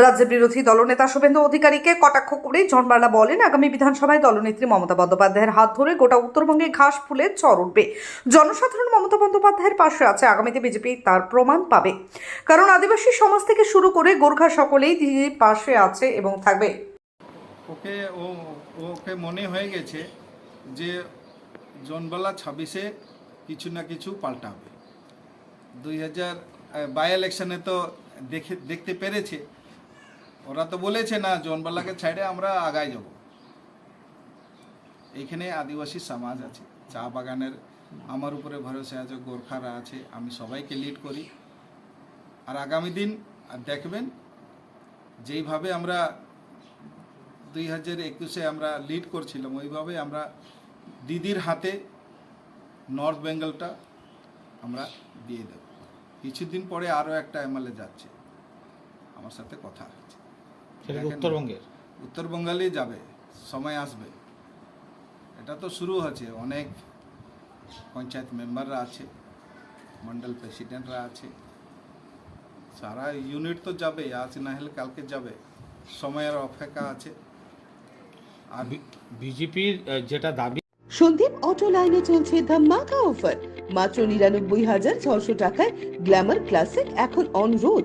রাজ্যের বিরোধী দলনেতা শুভেন্দু অধিকারীকে কটাক্ষ করে জনবার্লা বলেন, আগামী বিধানসভায় দলনেত্রী মমতা বন্দ্যোপাধ্যায়ের হাত ধরে গোটা উত্তরবঙ্গে ঘাস ফুলে চর উঠবে। জনসাধারণ মমতা বন্দ্যোপাধ্যায়ের পাশে আছে, আগামীতে বিজেপি তার প্রমাণ পাবে। কারণ আদিবাসী সমাজ থেকে শুরু করে গোর্খা সকলেই তিনি পাশে আছে এবং থাকবে। ওকে, ও, ওকে মনে হয়ে গেছে যে জনবালা ছাব্বিশে কিছু না কিছু পাল্টাবে। দুই হাজার বাই ইলেকশনে তো দেখে, দেখতে পেরেছে। ওরা তো বলেছে না জনবেলাকে ছাইড়ে আমরা আগায় যাব। এইখানে আদিবাসী সমাজ আছে, চা বাগানের আমার উপরে ভরসা আছে, গোর্খারা আছে, আমি সবাইকে লিড করি। আর আগামী দিন দেখবেন, যেইভাবে আমরা দুই হাজার একুশে আমরা লিড করছিলাম, ওইভাবে আমরা দিদির হাতে নর্থ বেঙ্গলটা আমরা দিয়ে দেব। কিছুদিন পরে আরও একটা এমএলএ যাচ্ছে। আমার সাথে কথা হচ্ছে। সেটা উত্তরবঙ্গের। উত্তরবঙ্গালেই যাবে সময় আসবে। এটা তো শুরু হচ্ছে অনেক পঞ্চায়েত মেম্বাররা আছে মন্ডল প্রেসিডেন্টরা আছে। সারা ইউনিট তো যাবে আজ না হলে কালকে যাবে। সময়ের অপেক্ষা আছে। আর বিজেপির যেটা দাবি সন্দীপ অটো লাইনে চলছে ধামাকা অফার মাত্র নিরানব্বই হাজার ছশো টাকায় গ্ল্যামার ক্লাসিক এখন অন রোড